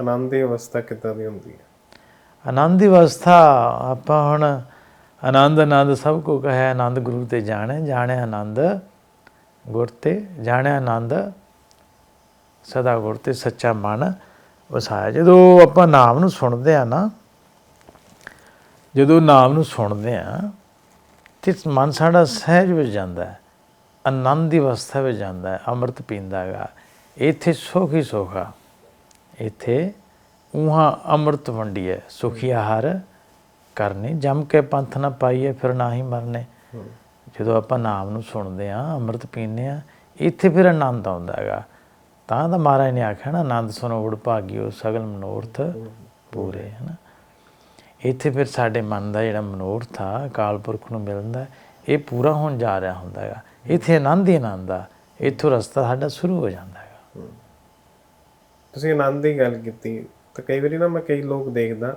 ਆਨੰਦ ਦੀ ਅਵਸਥਾ ਕਿੱਦਾਂ ਦੀ ਹੁੰਦੀ ਹੈ? ਆਨੰਦ ਦੀ ਅਵਸਥਾ ਆਪਾਂ ਹੁਣ ਆਨੰਦ ਆਨੰਦ ਸਭ ਕੋ ਕਹੇ ਆਨੰਦ ਗੁਰੂ ਤੇ ਜਾਣੇ ਜਾਣੇ ਆਨੰਦ ਗੁਰ ਤੇ, ਜਾਣੇ ਆਨੰਦ ਸਦਾ ਗੁਰ ਤੇ ਸੱਚਾ ਮਨ ਵਸਾਇਆ। ਜਦੋਂ ਆਪਾਂ ਨਾਮ ਨੂੰ ਸੁਣਦੇ ਆ ਨਾ, ਜਦੋਂ ਨਾਮ ਨੂੰ ਸੁਣਦੇ ਆ ਤੇ ਮਨ ਸਾਡਾ ਸਹਿਜ ਵਿੱਚ ਜਾਂਦਾ ਹੈ ਆਨੰਦ ਦੀ ਅਵਸਥਾ ਵਿੱਚ ਜਾਂਦਾ ਹੈ, ਅੰਮ੍ਰਿਤ ਪੀਂਦਾ ਹੈਗਾ, ਇੱਥੇ ਸੁਖ ਹੀ ਸੁਖ ਆ। ਇੱਥੇ ਉਹਾਂ ਅੰਮ੍ਰਿਤ ਵੰਡੀਏ ਸੁਖੀ ਆਹਾਰ ਕਰਨੇ। ਜਮ ਕੇ ਪੰਥ ਨਾ ਪਾਈਏ ਫਿਰ ਨਾ ਹੀ ਮਰਨੇ। ਜਦੋਂ ਆਪਾਂ ਨਾਮ ਨੂੰ ਸੁਣਦੇ ਆ ਅੰਮ੍ਰਿਤ ਪੀਂਦੇ ਆ ਇੱਥੇ ਫਿਰ ਆਨੰਦ ਆਉਂਦਾ ਹੈਗਾ। ਤਾਂ ਤਾਂ ਮਹਾਰਾਜ ਨੇ ਆਖਿਆ ਨਾ ਆਨੰਦ ਸੁਨੋ ਉੜ ਭਾਗਿਓ ਸਗਲ ਮਨੋਰਥ ਪੂਰੇ ਹੈ ਨਾ ਇੱਥੇ ਫਿਰ ਸਾਡੇ ਮਨ ਦਾ ਜਿਹੜਾ ਮਨੋਰਥ ਆ ਅਕਾਲ ਪੁਰਖ ਨੂੰ ਮਿਲਦਾ ਇਹ ਪੂਰਾ ਹੋਣ ਜਾ ਰਿਹਾ ਹੁੰਦਾ ਹੈਗਾ। ਇੱਥੇ ਆਨੰਦ ਹੀ ਆਨੰਦ ਆ। ਇੱਥੋਂ ਰਸਤਾ ਸਾਡਾ ਸ਼ੁਰੂ ਹੋ ਜਾਂਦਾ ਹੈਗਾ। ਤੁਸੀਂ ਆਨੰਦ ਦੀ ਗੱਲ ਕੀਤੀ, ਤਾਂ ਕਈ ਵਾਰੀ ਨਾ ਮੈਂ ਕਈ ਲੋਕ ਦੇਖਦਾ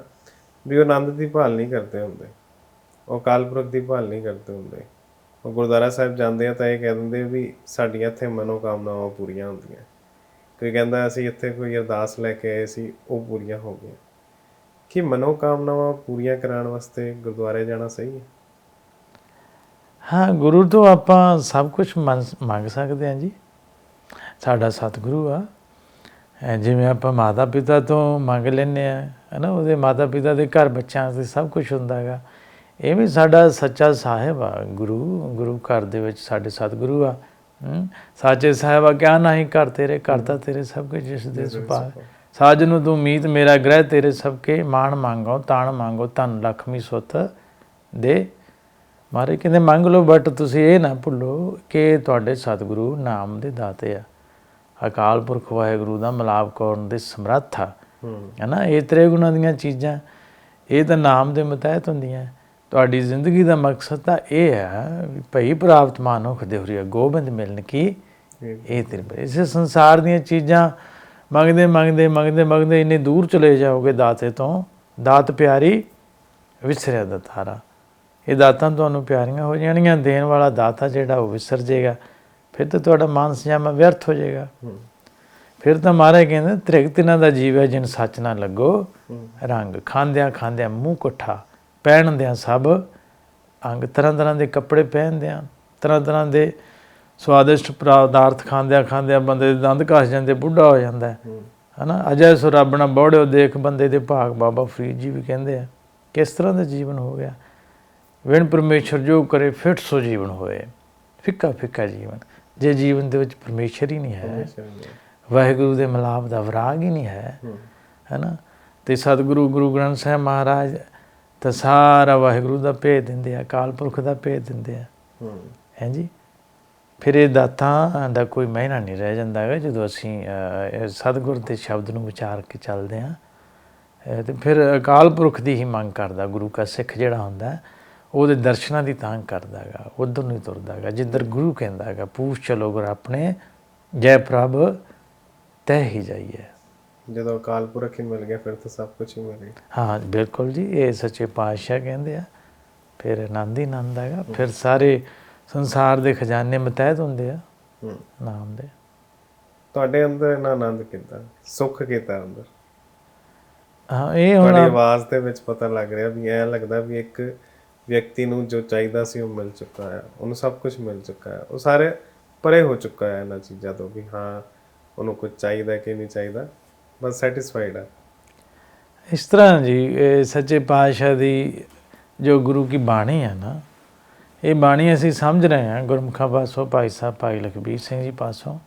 ਵੀ ਉਹ ਆਨੰਦ ਦੀ ਭਾਲ ਨਹੀਂ ਕਰਦੇ ਹੁੰਦੇ। ਉਹ ਅਕਾਲ ਪੁਰਖ ਦੀ ਭਾਲ ਨਹੀਂ ਕਰਦੇ ਹੁੰਦੇ। ਉਹ ਗੁਰਦੁਆਰਾ ਸਾਹਿਬ ਜਾਂਦੇ ਆ ਤਾਂ ਇਹ ਕਹਿ ਦਿੰਦੇ ਵੀ ਸਾਡੀਆਂ ਇੱਥੇ ਮਨੋਕਾਮਨਾਵਾਂ ਪੂਰੀਆਂ ਹੁੰਦੀਆਂ। ਕੋਈ ਕਹਿੰਦਾ ਅਸੀਂ ਇੱਥੇ ਕੋਈ ਅਰਦਾਸ ਲੈ ਕੇ ਆਏ ਸੀ, ਉਹ ਪੂਰੀਆਂ ਹੋ ਗਈਆਂ। ਕੀ ਮਨੋਕਾਮਨਾਵਾਂ ਪੂਰੀਆਂ ਕਰਾਉਣ ਵਾਸਤੇ ਗੁਰਦੁਆਰੇ ਜਾਣਾ ਸਹੀ ਹੈ? ਹਾਂ, ਗੁਰੂ ਤੋਂ ਆਪਾਂ ਸਭ ਕੁਝ ਮੰਗ ਸਕਦੇ ਹਾਂ ਜੀ। ਸਾਡਾ ਸਤਿਗੁਰੂ ਆ। ਜਿਵੇਂ ਆਪਾਂ ਮਾਤਾ ਪਿਤਾ ਤੋਂ ਮੰਗ ਲੈਨੇ ਆ ਹਨਾ ਉਹਦੇ ਮਾਤਾ ਪਿਤਾ ਦੇ ਘਰ ਬੱਚਿਆਂ ਤੇ ਸਭ ਕੁਝ ਹੁੰਦਾ ਹੈਗਾ। ਇਹ ਵੀ ਸਾਡਾ ਸੱਚਾ ਸਾਹਿਬ ਆ ਗੁਰੂ ਗੁਰੂ ਘਰ ਦੇ ਵਿੱਚ ਸਾਡੇ ਸਤਿਗੁਰੂ ਆ ਸਾਚੇ ਸਾਹਿਬ ਆ ਕਿਆ ਨਹੀਂ ਕਰ ਤੇਰੇ ਕਰਤਾ ਤੇਰੇ ਸਭ ਕੁਝ ਜਿਸ ਦੇ ਸੁਭਾ ਸਾਜ ਨੂੰ ਤੂੰ ਮੀਤ ਮੇਰਾ ਗ੍ਰਹਿ ਤੇਰੇ ਸਭ ਕੇ ਮਾਣ ਮੰਗੋ ਤਾਣ ਮੰਗੋ ਧਨ ਲਖਮੀ ਸੁਤ ਦੇ। ਮਾਰੇ ਕਹਿੰਦੇ ਮੰਗ ਲਓ ਬਟ ਤੁਸੀਂ ਇਹ ਨਾ ਭੁੱਲੋ ਕਿ ਤੁਹਾਡੇ ਸਤਿਗੁਰੂ ਨਾਮ ਦੇ ਦਾਤੇ ਆ। ਅਕਾਲ ਪੁਰਖ ਵਾਹਿਗੁਰੂ ਦਾ ਮਿਲਾਪ ਕਰਨ ਦੇ ਸਮਰੱਥ ਆ। ਹੂੰ। ਹਨਾ ਇਹ ਤਰੇ ਗੁਣਾਂ ਦੀਆਂ ਚੀਜ਼ਾਂ ਇਹ ਤਾਂ ਨਾਮ ਦੇ ਮਤਹਿਤ ਹੁੰਦੀਆਂ। ਤੁਹਾਡੀ ਜ਼ਿੰਦਗੀ ਦਾ ਮਕਸਦ ਤਾਂ ਇਹ ਹੈ ਵੀ ਭਈ ਪ੍ਰਾਪਤ ਮਾਨੁਖ ਦੇਵਰੀਆ ਗੋਬਿੰਦ ਮਿਲਨ ਕੀ? ਇਹ ਤੇਰੇ ਇਸੇ ਸੰਸਾਰ ਦੀਆਂ ਚੀਜ਼ਾਂ ਮੰਗਦੇ ਮੰਗਦੇ ਮੰਗਦੇ ਮੰਗਦੇ ਇੰਨੇ ਦੂਰ ਚਲੇ ਜਾਓਗੇ ਦਾਤੇ ਤੋਂ। ਦਾਤ ਪਿਆਰੀ ਵਿਸਰਿਆ ਦਾਤਾਰਾ ਇਹ ਦਾਤਾਂ ਤੁਹਾਨੂੰ ਪਿਆਰੀਆਂ ਹੋ ਜਾਣਗੀਆਂ ਦੇਣ ਵਾਲਾ ਦਾਤਾ ਜਿਹੜਾ ਉਹ ਵਿਸਰ ਜਾਏਗਾ। ਫਿਰ ਤਾਂ ਤੁਹਾਡਾ ਮਾਨਸ ਜਾਮਾ ਵਿਅਰਥ ਹੋ ਜਾਏਗਾ। ਫਿਰ ਤਾਂ ਮਹਾਰਾਜ ਕਹਿੰਦੇ ਤ੍ਰਿਗ ਤਿਨਾਂ ਦਾ ਜੀਵ ਹੈ ਜਿਨ ਸੱਚ ਨਾ ਲੱਗੋ ਰੰਗ ਖਾਂਦਿਆਂ ਖਾਂਦਿਆਂ ਮੂੰਹ ਕੁੱਠਾ ਪਹਿਨਦਿਆਂ ਸਭ ਅੰਗ ਤਰ੍ਹਾਂ ਤਰ੍ਹਾਂ ਦੇ ਕੱਪੜੇ ਪਹਿਨਦਿਆਂ ਤਰ੍ਹਾਂ ਤਰ੍ਹਾਂ ਦੇ ਸਵਾਦਿਸ਼ਟ ਪਦਾਰਥ ਖਾਂਦਿਆਂ ਖਾਂਦਿਆਂ ਬੰਦੇ ਦੇ ਦੰਦ ਘਸ ਜਾਂਦੇ ਬੁੱਢਾ ਹੋ ਜਾਂਦਾ ਹਨਾ? ਅਜੈ ਸੋ ਰੱਬ ਨਾ ਬੋੜਿਓ ਦੇਖ ਬੰਦੇ ਦੇ ਭਾਗ ਬਾਬਾ ਫਰੀਦ ਜੀ ਵੀ ਕਹਿੰਦੇ ਆ ਕਿਸ ਤਰ੍ਹਾਂ ਦਾ ਜੀਵਨ ਹੋ ਗਿਆ? ਵਿਣ ਪਰਮੇਸ਼ਰ ਜੋ ਕਰੇ ਫਿੱਟ ਸੋ ਜੀਵਨ ਹੋਏ। ਫਿੱਕਾ ਫਿੱਕਾ ਜੀਵਨ। ਜੇ ਜੀਵਨ ਦੇ ਵਿੱਚ ਪਰਮੇਸ਼ਰ ਹੀ ਨਹੀਂ ਹੈ ਵਾਹਿਗੁਰੂ ਦੇ ਮਿਲਾਪ ਦਾ ਵਿਰਾਗ ਹੀ ਨਹੀਂ ਹੈ ਹੂੰ। ਹੈਨਾ? ਤੇ ਸਤਿਗੁਰੂ ਗੁਰੂ ਗ੍ਰੰਥ ਸਾਹਿਬ ਮਹਾਰਾਜ ਤਾਂ ਸਾਰਾ ਵਾਹਿਗੁਰੂ ਦਾ ਭੇਦ ਦਿੰਦੇ ਆ ਅਕਾਲ ਪੁਰਖ ਦਾ ਭੇਦ ਦਿੰਦੇ ਆ। ਹੂੰ। ਹਾਂਜੀ ਫਿਰ ਇਹ ਦਾਤਾਂ ਦਾ ਕੋਈ ਮਹਿਨਾ ਨਹੀਂ ਰਹਿ ਜਾਂਦਾ ਹੈਗਾ ਜਦੋਂ ਅਸੀਂ ਸਤਿਗੁਰ ਦੇ ਸ਼ਬਦ ਨੂੰ ਵਿਚਾਰ ਕੇ ਚੱਲਦੇ ਆ ਤੇ ਫਿਰ ਅਕਾਲ ਪੁਰਖ ਦੀ ਹੀ ਮੰਗ ਕਰਦਾ ਗੁਰੂ ਕਾ ਸਿੱਖ ਜਿਹੜਾ ਹੁੰਦਾ ਹੈ, ਉਹਦੇ ਦਰਸ਼ਨਾਂ ਦੀ ਤਾਂਗ ਕਰਦਾ ਹੈਗਾ ਉਧਰ ਨੂੰ ਹੀ ਤੁਰਦਾ ਹੈਗਾ ਜਿੱਧਰ ਗੁਰੂ ਕਹਿੰਦਾ ਹੈਗਾ ਪੂਛ ਚਲੋ ਗੁਰ ਆਪਣੇ ਜੈ ਪ੍ਰਭ ਤੈ ਹੀ ਜਾਈਏ ਜਦੋਂ ਅਕਾਲ ਪੁਰਖ ਹੀ ਮਿਲ ਗਿਆ ਫਿਰ ਤਾਂ ਸਭ ਕੁਝ ਹੀ ਮਿਲ ਗਿਆ। ਹਾਂ ਬਿਲਕੁਲ ਜੀ ਇਹ ਸੱਚੇ ਪਾਤਸ਼ਾਹ ਕਹਿੰਦੇ ਆ। ਫਿਰ ਆਨੰਦ ਹੀ ਆਨੰਦ ਹੈਗਾ। ਫਿਰ ਸਾਰੇ ਸੰਸਾਰ ਦੇ ਖਜ਼ਾਨੇ ਮਤਹਿਤ ਹੁੰਦੇ ਆ ਹੂੰ। ਨਾਮ ਦੇ। ਤੁਹਾਡੇ ਅੰਦਰ ਇਹਨਾਂ ਆਨੰਦ ਕਿੱਦਾਂ? ਸੁੱਖ ਕਿੱਦਾਂ ਅੰਦਰ? ਹਾਂ ਇਹ ਹੁਣ ਆਵਾਜ਼ ਦੇ ਵਿੱਚ ਪਤਾ ਲੱਗ ਰਿਹਾ ਵੀ ਐ ਲੱਗਦਾ ਵੀ ਇੱਕ ਵਿਅਕਤੀ ਨੂੰ ਜੋ ਚਾਹੀਦਾ ਸੀ ਉਹ ਮਿਲ ਚੁੱਕਾ ਹੈ ਉਹਨੂੰ ਸਭ ਕੁਝ ਮਿਲ ਚੁੱਕਾ ਹੈ। ਉਹ ਸਾਰੇ ਪਰੇ ਹੋ ਚੁੱਕਾ ਹੈ ਇਹਨਾਂ ਚੀਜ਼ਾਂ ਤੋਂ ਵੀ ਹਾਂ ਉਹਨੂੰ ਕੁਝ ਚਾਹੀਦਾ ਕਿ ਨਹੀਂ ਚਾਹੀਦਾ ਬਸ ਸੈਟੀਸਫਾਈਡ ਹੈ। ਇਸ ਤਰ੍ਹਾਂ ਜੀ ਸੱਚੇ ਪਾਤਸ਼ਾਹ ਦੀ ਜੋ ਗੁਰੂ ਕੀ ਬਾਣੀ ਹੈ ਨਾ ਇਹ ਬਾਣੀ ਅਸੀਂ ਸਮਝ ਰਹੇ ਹਾਂ ਗੁਰਮੁਖਾਂ ਪਾਸੋਂ ਭਾਈ ਸਾਹਿਬ ਭਾਈ ਲਖਬੀਰ ਸਿੰਘ ਜੀ ਪਾਸੋਂ।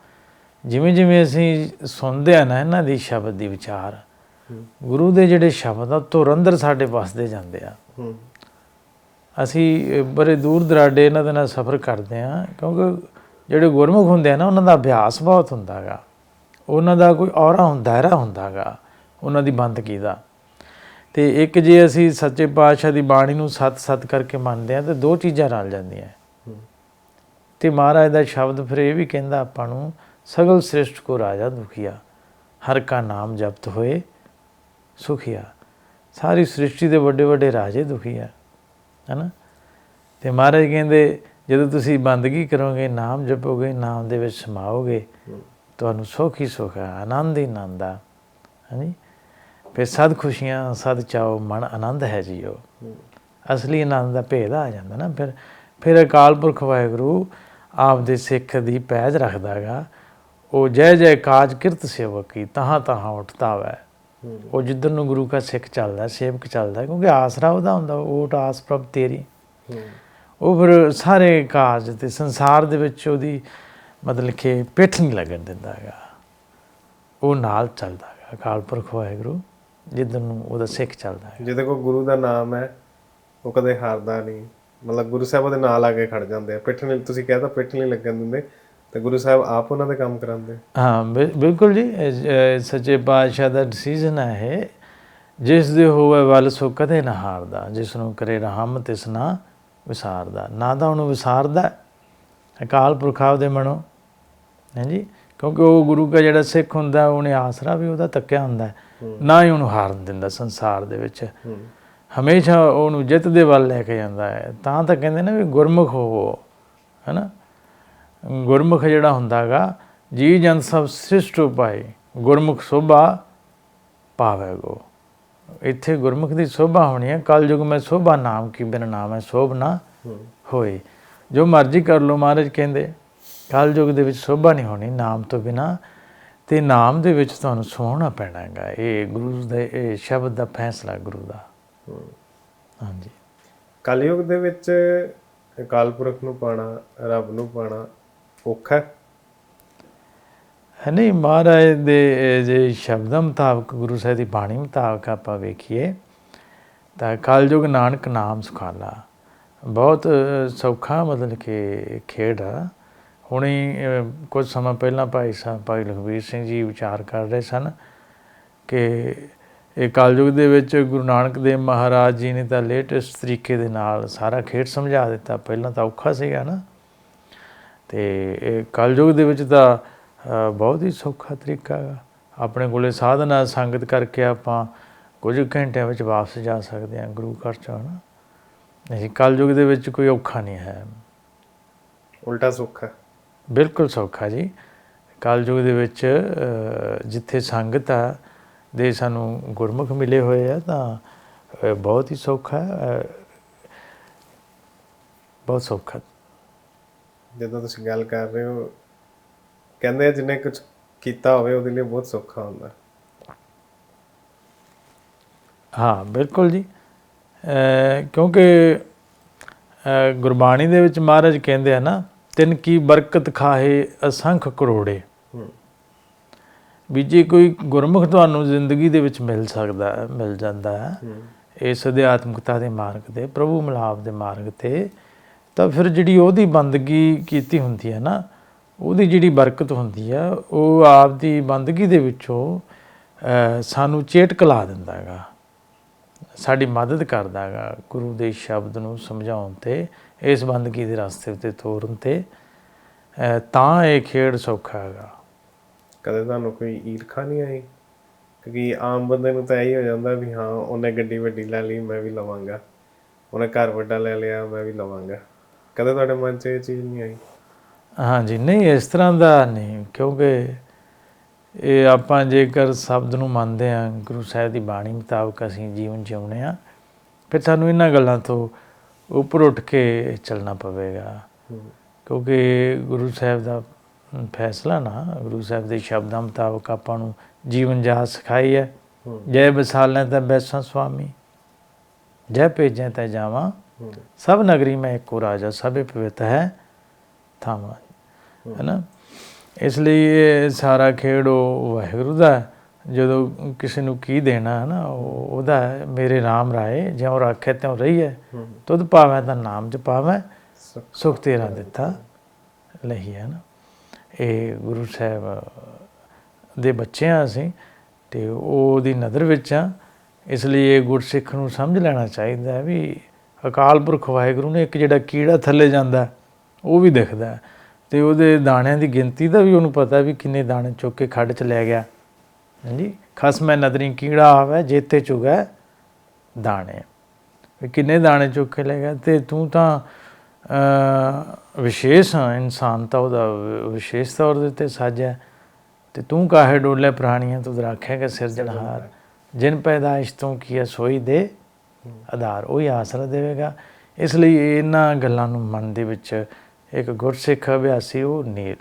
ਜਿਵੇਂ ਜਿਵੇਂ ਅਸੀਂ ਸੁਣਦੇ ਆ ਨਾ ਇਹਨਾਂ ਦੀ ਸ਼ਬਦ ਦੀ ਵਿਚਾਰ ਗੁਰੂ ਦੇ ਜਿਹੜੇ ਸ਼ਬਦ ਆ ਧੁਰ ਅੰਦਰ ਸਾਡੇ ਵਸਦੇ ਜਾਂਦੇ ਆ। ਅਸੀਂ ਬੜੇ ਦੂਰ ਦਰਾਡੇ ਇਹਨਾਂ ਦੇ ਨਾਲ ਸਫ਼ਰ ਕਰਦੇ ਆ ਕਿਉਂਕਿ ਜਿਹੜੇ ਗੁਰਮੁਖ ਹੁੰਦੇ ਆ ਨਾ, ਉਹਨਾਂ ਦਾ ਅਭਿਆਸ ਬਹੁਤ ਹੁੰਦਾ ਹੈਗਾ। ਉਹਨਾਂ ਦਾ ਕੋਈ ਔਰਾ ਹੁੰਦਾ ਦਾਇਰਾ ਹੁੰਦਾ ਹੈਗਾ, ਉਹਨਾਂ ਦੀ ਬੰਦਗੀ ਦਾ। ਤੇ ਇੱਕ ਜੇ ਅਸੀਂ ਸੱਚੇ ਪਾਤਸ਼ਾਹ ਦੀ ਬਾਣੀ ਨੂੰ ਸਤ ਸਤ ਕਰਕੇ ਮੰਨਦੇ ਆ ਤੇ ਦੋ ਚੀਜ਼ਾਂ ਰਲ ਜਾਂਦੀਆਂ। ਹੂੰ ਤੇ ਮਹਾਰਾਜ ਦਾ ਸ਼ਬਦ ਫਿਰ ਇਹ ਵੀ ਕਹਿੰਦਾ ਆਪਾਂ ਨੂੰ, ਸਗਲ ਸ੍ਰਿਸ਼ਟ ਕੋ ਰਾਜਾ ਦੁਖੀਆ, ਹਰ ਕਾ ਨਾਮ ਜਪਤ ਹੋਏ ਸੁਖੀਆ। ਸਾਰੀ ਸ੍ਰਿਸ਼ਟੀ ਦੇ ਵੱਡੇ ਵੱਡੇ ਰਾਜੇ ਦੁਖੀ ਆ। ਹੈਨਾ? ਤੇ ਮਹਾਰਾਜ ਕਹਿੰਦੇ ਜਦੋਂ ਤੁਸੀਂ ਬੰਦਗੀ ਕਰੋਗੇ ਨਾਮ ਜਪੋਗੇ ਨਾਮ ਦੇ ਵਿੱਚ ਸਮਾਓਗੇ ਤੁਹਾਨੂੰ ਸੁੱਖ ਹੀ ਸੁੱਖ ਹੈ ਆਨੰਦ ਹੀ ਆਨੰਦ ਆ ਹਾਂਜੀ ਫਿਰ ਸਦ ਖੁਸ਼ੀਆਂ ਸਦ ਚਾਓ ਮਨ ਆਨੰਦ ਹੈ ਜੀਓ। ਅਸਲੀ ਆਨੰਦ ਦਾ ਭੇਦ ਆ ਜਾਂਦਾ ਨਾ ਫਿਰ ਫਿਰ ਅਕਾਲ ਪੁਰਖ ਵਾਹਿਗੁਰੂ ਆਪ ਦੇ ਸਿੱਖ ਦੀ ਪੈਜ ਰੱਖਦਾਗਾ ਉਹ ਜੈ ਜੈ ਕਾਜ ਕਿਰਤ ਸੇਵਕੀ ਤਹਾਂ ਤਹਾਂ ਉੱਠਦਾ ਵੈ। ਉਹ ਜਿੱਧਰ ਨੂੰ ਗੁਰੂ ਦਾ ਸਿੱਖ ਚੱਲਦਾ, ਸੇਵਕ ਚੱਲਦਾ, ਕਿਉਂਕਿ ਆਸਰਾ ਉਹਦਾ ਹੁੰਦਾ, ਓਟ ਆਸ ਪ੍ਰਭ ਤੇਰੀ। ਉਹ ਫਿਰ ਸਾਰੇ ਕਾਜ ਤੇ ਸੰਸਾਰ ਦੇ ਵਿੱਚ ਉਹਦੀ ਮਤਲਬ ਕਿ ਪਿੱਠ ਨਹੀਂ ਲੱਗਣ ਦਿੰਦਾ ਹੈਗਾ। ਉਹ ਨਾਲ ਚੱਲਦਾ ਹੈਗਾ, ਅਕਾਲ ਪੁਰਖ ਵਾਹਿਗੁਰੂ, ਜਿੱਧਰ ਨੂੰ ਉਹਦਾ ਸਿੱਖ ਚੱਲਦਾ ਹੈ ਜਿਹਦੇ ਕੋਲ ਗੁਰੂ ਦਾ ਨਾਮ ਹੈ, ਉਹ ਕਦੇ ਹਾਰਦਾ ਨਹੀਂ। ਮਤਲਬ ਗੁਰੂ ਸਾਹਿਬ ਉਹਦੇ ਨਾਲ ਆ ਕੇ ਖੜ ਜਾਂਦੇ ਆ। ਪਿੱਠ ਨਹੀਂ, ਤੁਸੀਂ ਕਹਿੰਦਾ ਪਿੱਠ ਨਹੀਂ ਲੱਗਣ ਦਿੰਦੇ। ਤੇ ਗੁਰੂ ਸਾਹਿਬ ਆਪ ਉਹਨਾਂ ਦੇ ਕੰਮ ਕਰਾਉਂਦੇ ਹਾਂ ਬਿਲਕੁਲ ਜੀ। ਸੱਚੇ ਪਾਤਸ਼ਾਹ ਦਾ ਡਿਸੀਜਨ ਹੈ। ਜਿਸ ਦੇ ਹੋਵੇ ਵੱਲ ਸੋ ਕਦੇ ਨਾ ਹਾਰਦਾ ਜਿਸ ਨੂੰ ਕਰੇ ਰਹਿਮ ਤਿਸ ਨਾ ਵਿਸਾਰਦਾ। ਨਾ ਤਾਂ ਉਹਨੂੰ ਵਿਸਾਰਦਾ ਅਕਾਲ ਪੁਰਖ ਆਪਦੇ ਮਨੋਂ ਹਾਂਜੀ ਕਿਉਂਕਿ ਉਹ ਗੁਰੂ ਦਾ ਜਿਹੜਾ ਸਿੱਖ ਹੁੰਦਾ ਉਹਨੇ ਆਸਰਾ ਵੀ ਉਹਦਾ ਤੱਕਿਆ ਹੁੰਦਾ। ਨਾ ਹੀ ਉਹਨੂੰ ਹਾਰਨ ਦਿੰਦਾ ਸੰਸਾਰ ਦੇ ਵਿੱਚ। ਹਮੇਸ਼ਾ ਉਹਨੂੰ ਜਿੱਤ ਦੇ ਵੱਲ ਲੈ ਕੇ ਜਾਂਦਾ ਹੈ। ਤਾਂ ਤਾਂ ਕਹਿੰਦੇ ਨੇ ਵੀ ਗੁਰਮੁਖ ਹੋਵੋ ਹੈਨਾ? ਗੁਰਮੁਖ ਜਿਹੜਾ ਹੁੰਦਾਗਾ ਜੀ ਜਨ ਸਭ ਸ੍ਰਿਸ਼ਟ ਉਪਾਏ ਗੁਰਮੁਖ ਸੋਭਾ ਪਾਵੇਗੋ ਇੱਥੇ ਗੁਰਮੁਖ ਦੀ ਸੋਭਾ ਹੋਣੀ ਹੈ ਕਲ ਯੁਗ ਮੈਂ ਸੋਭਾ ਨਾਮ ਕੀ ਬਿਨ ਨਾਮ ਹੈ ਸੋਭ ਨਾ ਹੂੰ। ਹੋਏ। ਜੋ ਮਰਜ਼ੀ ਕਰ ਲੋ ਮਹਾਰਾਜ ਕਹਿੰਦੇ ਕਲ ਯੁਗ ਦੇ ਵਿੱਚ ਸੋਭਾ ਨਹੀਂ ਹੋਣੀ ਨਾਮ ਤੋਂ ਬਿਨਾ ਤੇ ਨਾਮ ਦੇ ਵਿੱਚ ਤੁਹਾਨੂੰ ਸੁਹਾਉਣਾ ਪੈਣਾ ਹੈਗਾ। ਇਹ ਗੁਰੂ ਦੇ ਇਹ ਸ਼ਬਦ ਦਾ ਫੈਸਲਾ ਗੁਰੂ ਦਾ। ਹਾਂਜੀ। ਕਲਯੁਗ ਦੇ ਵਿੱਚ ਅਕਾਲ ਪੁਰਖ ਨੂੰ ਪਾਣਾ ਰੱਬ ਨੂੰ ਪਾਣਾ ਔਖਾ ਹੈ। ਨਹੀਂ, ਮਹਾਰਾਜ ਦੇ ਜੇ ਸ਼ਬਦਾਂ ਮੁਤਾਬਕ, ਗੁਰੂ ਸਾਹਿਬ ਦੀ ਬਾਣੀ ਮੁਤਾਬਕ ਆਪਾਂ ਵੇਖੀਏ, ਤਾਂ ਕਲਯੁਗ ਨਾਨਕ ਨਾਮ ਸੁਖਾਲਾ। ਬਹੁਤ ਸੌਖਾ ਮਤਲਬ ਕਿ ਖੇਡ ਆ। ਹੁਣੇ ਕੁਝ ਸਮਾਂ ਪਹਿਲਾਂ ਭਾਈ ਸਾਹਿਬ ਭਾਈ ਲਖਵੀਰ ਸਿੰਘ ਜੀ ਵਿਚਾਰ ਕਰ ਰਹੇ ਸਨ ਕਿ ਇਹ ਕਲਯੁਗ ਦੇ ਵਿੱਚ ਗੁਰੂ ਨਾਨਕ ਦੇਵ ਮਹਾਰਾਜ ਜੀ ਨੇ ਤਾਂ ਲੇਟੈਸਟ ਤਰੀਕੇ ਦੇ ਨਾਲ ਸਾਰਾ ਖੇਡ ਸਮਝਾ ਦਿੱਤਾ। ਪਹਿਲਾਂ ਤਾਂ ਔਖਾ ਸੀਗਾ ਨਾ। ਤੇ ਇਹ ਕਲਯੁਗ ਦੇ ਵਿੱਚ ਤਾਂ ਬਹੁਤ ਹੀ ਸੌਖਾ ਤਰੀਕਾ ਹੈਗਾ। ਆਪਣੇ ਕੋਲੇ ਸਾਧਨਾ ਸੰਗਤ ਕਰਕੇ ਆਪਾਂ ਕੁਝ ਘੰਟਿਆਂ ਵਿੱਚ ਵਾਪਸ ਜਾ ਸਕਦੇ ਹਾਂ ਗੁਰੂ ਘਰ ਚ ਹਨਾ? ਨਹੀਂ ਕਲਯੁਗ ਦੇ ਵਿੱਚ ਕੋਈ ਔਖਾ ਨਹੀਂ ਹੈ। ਉਲਟਾ ਸੁੱਖ। ਹੈ ਬਿਲਕੁਲ ਸੌਖਾ ਜੀ। ਕਲਯੁਗ ਦੇ ਵਿੱਚ ਜਿੱਥੇ ਸੰਗਤ ਆ ਦੇ ਸਾਨੂੰ ਗੁਰਮੁਖ ਮਿਲੇ ਹੋਏ ਆ ਤਾਂ ਬਹੁਤ ਹੀ ਸੌਖਾ ਹੈ ਬਹੁਤ ਸੌਖਾ। ਜਦੋਂ ਤੁਸੀਂ ਗੱਲ ਕਰ ਰਹੇ ਹੋ ਕਹਿੰਦੇ ਜਿਹਨੇ ਕੁਝ ਕੀਤਾ ਹੋਵੇ ਉਹਦੇ ਲਈ ਬਹੁਤ ਸੌਖਾ ਹੁੰਦਾ। ਹਾਂ ਬਿਲਕੁਲ ਜੀ। ਕਿਉਂਕਿ ਗੁਰਬਾਣੀ ਦੇ ਵਿੱਚ ਮਹਾਰਾਜ ਕਹਿੰਦੇ ਆ ਨਾ ਤਿਨ ਕੀ ਬਰਕਤ ਖਾਹੇ ਅਸੰਖ ਕਰੋੜੇ। ਵੀ ਜੇ ਕੋਈ ਗੁਰਮੁਖ ਤੁਹਾਨੂੰ ਜ਼ਿੰਦਗੀ ਦੇ ਵਿੱਚ ਮਿਲ ਸਕਦਾ ਹੈ ਮਿਲ ਜਾਂਦਾ ਹੂੰ ਇਸ ਅਧਿਆਤਮਕਤਾ ਦੇ ਮਾਰਗ ਤੇ ਪ੍ਰਭੂ ਮਿਲਾਪ ਦੇ ਮਾਰਗ ਤੇ ਤਾਂ ਫਿਰ ਜਿਹੜੀ ਉਹਦੀ ਬੰਦਗੀ ਕੀਤੀ ਹੁੰਦੀ ਹੈ ਨਾ, ਉਹਦੀ ਜਿਹੜੀ ਬਰਕਤ ਹੁੰਦੀ ਆ, ਉਹ ਆਪ ਦੀ ਬੰਦਗੀ ਦੇ ਵਿੱਚੋਂ ਸਾਨੂੰ ਚੇਟਕ ਲਾ ਦਿੰਦਾ ਹੈਗਾ। ਸਾਡੀ ਮਦਦ ਕਰਦਾ ਹੈਗਾ ਗੁਰੂ ਦੇ ਸ਼ਬਦ ਨੂੰ ਸਮਝਾਉਣ ਤੇ, ਇਸ ਬੰਦਗੀ ਦੇ ਰਸਤੇ ਉੱਤੇ ਤੋਰਨ ਤੇ। ਤਾਂ ਇਹ ਖੇਡ ਸੌਖਾ ਹੈਗਾ। ਕਦੇ ਤੁਹਾਨੂੰ ਕੋਈ ਈਰਖਾ ਨਹੀਂ ਆਈ? ਕਿਉਂਕਿ ਆਮ ਬੰਦੇ ਨੂੰ ਤਾਂ ਇਹੀ ਹੋ ਜਾਂਦਾ ਵੀ ਹਾਂ, ਉਹਨੇ ਗੱਡੀ ਵੱਡੀ ਲੈ ਲਈ, ਮੈਂ ਵੀ ਲਵਾਂਗਾ। ਉਹਨੇ ਘਰ ਵੱਡਾ ਲੈ ਲਿਆ, ਮੈਂ ਵੀ ਲਵਾਂਗਾ। ਕਦੇ ਤੁਹਾਡੇ ਮਨ 'ਚ ਇਹ ਚੀਜ਼ ਨਹੀਂ ਆਈ? ਹਾਂਜੀ ਨਹੀਂ ਇਸ ਤਰ੍ਹਾਂ ਦਾ ਨਹੀਂ ਕਿਉਂਕਿ ਇਹ ਆਪਾਂ ਜੇਕਰ ਸ਼ਬਦ ਨੂੰ ਮੰਨਦੇ ਹਾਂ ਗੁਰੂ ਸਾਹਿਬ ਦੀ ਬਾਣੀ ਮੁਤਾਬਕ ਅਸੀਂ ਜੀਵਨ ਜਿਉਣੇ ਆ ਫਿਰ ਸਾਨੂੰ ਇਹਨਾਂ ਗੱਲਾਂ ਤੋਂ ਉੱਪਰ ਉੱਠ ਕੇ ਚੱਲਣਾ ਪਵੇਗਾ। ਕਿਉਂਕਿ ਗੁਰੂ ਸਾਹਿਬ ਦਾ ਫੈਸਲਾ ਨਾ ਗੁਰੂ ਸਾਹਿਬ ਦੇ ਸ਼ਬਦਾਂ ਮੁਤਾਬਕ ਆਪਾਂ ਨੂੰ ਜੀਵਨ ਜਾ ਸਿਖਾਈ ਹੈ। ਜੈ ਬਸਾਲੈ ਤਾਂ ਬੈਸਾਂ ਸੁਆਮੀ ਜੈ ਭੇਜੈ ਤਾਂ ਜਾਵਾਂ। ਸਭ ਨਗਰੀ ਮੈਂ ਇੱਕੋ ਰਾਜਾ ਸਭੇ ਪਵਿੱਤ ਹੈ ਥਾਵਾਂ। ਹੈ ਨਾ ਇਸ ਲਈ ਇਹ ਸਾਰਾ ਖੇਡ ਉਹ ਵਾਹਿਗੁਰੂ ਦਾ। ਜਦੋਂ ਕਿਸੇ ਨੂੰ ਕੀ ਦੇਣਾ ਹੈ ਨਾ ਉਹ ਉਹਦਾ ਮੇਰੇ ਨਾਮ ਰਾਏ ਜਿਉ ਰੱਖੇ ਤਿਉ ਰਹੀਏ ਹੂੰ। ਤੁਧ ਪਾਵੈ ਤਾਂ ਨਾਮ ਚ ਪਾਵੈ ਸੁੱਖ ਤੇਰਾ ਦਿੱਤਾ ਲਈ ਹੈ ਨਾ ਇਹ ਗੁਰੂ ਸਾਹਿਬ ਦੇ ਬੱਚੇ ਆ ਅਸੀਂ ਤੇ ਉਹਦੀ ਨਜ਼ਰ ਵਿੱਚ ਆ। ਇਸ ਲਈ ਇਹ ਗੁਰਸਿੱਖ ਨੂੰ ਸਮਝ ਲੈਣਾ ਚਾਹੀਦਾ ਹੈ ਵੀ ਅਕਾਲ ਪੁਰਖ ਵਾਹਿਗੁਰੂ ਨੇ ਇੱਕ ਜਿਹੜਾ ਕੀੜਾ ਥੱਲੇ ਜਾਂਦਾ ਉਹ ਵੀ ਦਿਖਦਾ ਤੇ ਉਹਦੇ ਦਾਣਿਆਂ ਦੀ ਗਿਣਤੀ ਦਾ ਵੀ ਉਹਨੂੰ ਪਤਾ ਵੀ ਕਿੰਨੇ ਦਾਣੇ ਚੁੱਕ ਕੇ ਖੱਡ ਚ ਲੈ ਗਿਆ। ਹਾਂਜੀ? ਖਸਮੈ ਨਦਰੀ ਕੀੜਾ ਆਵੇ ਜੇਤੇ ਚੁਗੈ ਦਾਣੇ ਵੀ ਕਿੰਨੇ ਦਾਣੇ ਚੁੱਕ ਕੇ ਲੈ ਗਿਆ? ਤੇ ਤੂੰ ਤਾਂ ਵਿਸ਼ੇਸ਼ ਹਾਂ, ਇਨਸਾਨ ਤਾਂ ਉਹਦਾ ਵਿਸ਼ੇਸ਼ ਤੌਰ ਦੇ ਉੱਤੇ ਸਾਜਿਆ ਤੇ ਤੂੰ ਕਾਹੇ ਡੋਲੇ ਪ੍ਰਾਣੀਆਂ ਤੂੰ ਰੱਖੇਗਾ ਸਿਰਜਣਹਾਰ ਜਿਨ ਪੈਦਾਇਸ਼ ਤੋਂ ਕੀ ਹੈ ਸੋਈ ਦੇ ਆਧਾਰ, ਉਹ ਹੀ ਆਸਰਾ ਦੇਵੇਗਾ। ਇਸ ਲਈ ਇਹਨਾਂ ਗੱਲਾਂ ਨੂੰ ਮਨ ਦੇ ਵਿੱਚ ਇੱਕ ਗੁਰਸਿੱਖ ਅਭਿਆਸੀ ਉਹ ਨਹੀਂ